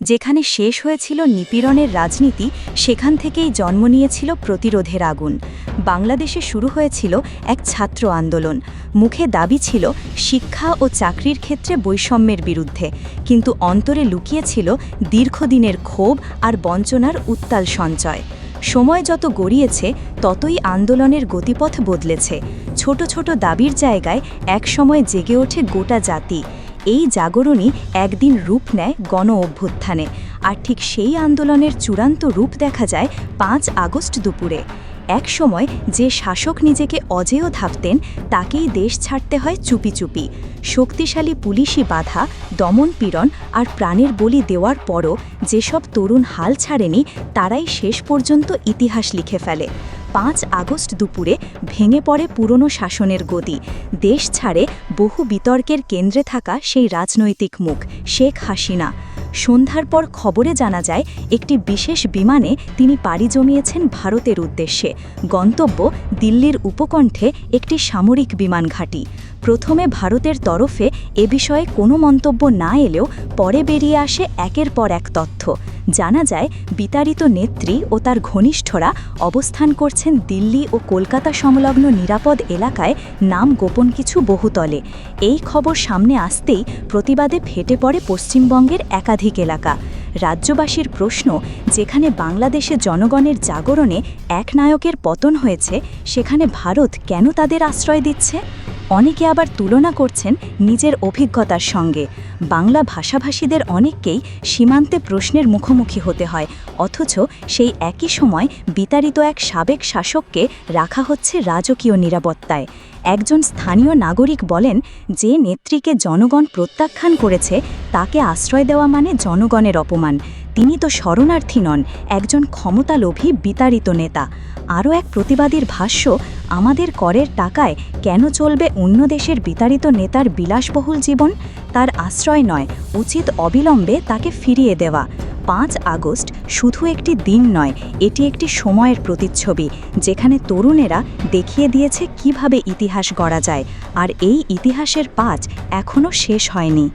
যেখানে শেষ হয়েছিল নিপীড়নের রাজনীতি, সেখান থেকেই জন্ম নিয়েছিল প্রতিরোধের আগুন। বাংলাদেশে শুরু হয়েছিল এক ছাত্র আন্দোলন। মুখে দাবি ছিল শিক্ষা ও চাকরির ক্ষেত্রে বৈষম্যের বিরুদ্ধে, কিন্তু অন্তরে লুকিয়েছিল দীর্ঘদিনের ক্ষোভ আর বঞ্চনার উত্তাল সঞ্চয়। সময় যত গড়িয়েছে, ততই আন্দোলনের গতিপথ বদলেছে। ছোট ছোট দাবির জায়গায় একসময় জেগে ওঠে গোটা জাতি। এই জাগরণই একদিন রূপ নেয় গণ অভ্যুত্থানে। আর ঠিক সেই আন্দোলনের চূড়ান্ত রূপ দেখা যায় পাঁচ আগস্ট দুপুরে। এক সময় যে শাসক নিজেকে অজেয় ভাবতেন, তাকেই দেশ ছাড়তে হয় চুপি চুপি। শক্তিশালী পুলিশি বাধা, দমন পীড়ন আর প্রাণের বলি দেওয়ার পরও যেসব তরুণ হাল ছাড়েনি, তারাই শেষ পর্যন্ত ইতিহাস লিখে ফেলে। পাঁচ আগস্ট দুপুরে ভেঙে পড়ে পুরনো শাসনের গদি। দেশ ছাড়ে বহু বিতর্কের কেন্দ্রে থাকা সেই রাজনৈতিক মুখ, শেখ হাসিনা। সন্ধ্যার পর খবরে জানা যায়, একটি বিশেষ বিমানে তিনি পাড়ি জমিয়েছেন ভারতের উদ্দেশ্যে। গন্তব্য দিল্লির উপকণ্ঠে একটি সামরিক বিমান ঘাঁটি। প্রথমে ভারতের তরফে এ বিষয়ে কোনো মন্তব্য না এলেও পরে বেরিয়ে আসে একের পর এক তথ্য। জানা যায়, বিতাড়িত নেত্রী ও তার ঘনিষ্ঠরা অবস্থান করছেন দিল্লি ও কলকাতা সংলগ্ন নিরাপদ এলাকায় নাম গোপন কিছু বহুতলে। এই খবর সামনে আসতেই প্রতিবাদে ফেটে পড়ে পশ্চিমবঙ্গের একাধিক এলাকা। রাজ্যবাসীর প্রশ্ন, যেখানে বাংলাদেশে জনগণের জাগরণে এক নায়কের পতন হয়েছে, সেখানে ভারত কেন তাদের আশ্রয় দিচ্ছে? অনেকে আবার তুলনা করছেন নিজের অভিজ্ঞতার সঙ্গে। বাংলা ভাষাভাষীদের অনেককেই সীমান্তে প্রশ্নের মুখোমুখি হতে হয়, অথচ সেই একই সময় বিতাড়িত এক সাবেক শাসককে রাখা হচ্ছে রাজকীয় নিরাপত্তায়। একজন স্থানীয় নাগরিক বলেন, যে নেত্রীকে জনগণ প্রত্যাখ্যান করেছে, তাকে আশ্রয় দেওয়া মানে জনগণের অপমান। তিনি তো শরণার্থী নন, একজন ক্ষমতালোভী বিতাড়িত নেতা। আরও এক প্রতিবাদীর ভাষ্য, আমাদের করের টাকায় কেন চলবে অন্য দেশের বিতাড়িত নেতার বিলাসবহুল জীবন? তার আশ্রয় নয়, উচিত অবিলম্বে তাকে ফিরিয়ে দেওয়া। পাঁচ আগস্ট শুধু একটি দিন নয়, এটি একটি সময়ের প্রতিচ্ছবি, যেখানে তরুণেরা দেখিয়ে দিয়েছে কীভাবে ইতিহাস গড়া যায়। আর এই ইতিহাসের পাঁচ এখনও শেষ হয়নি।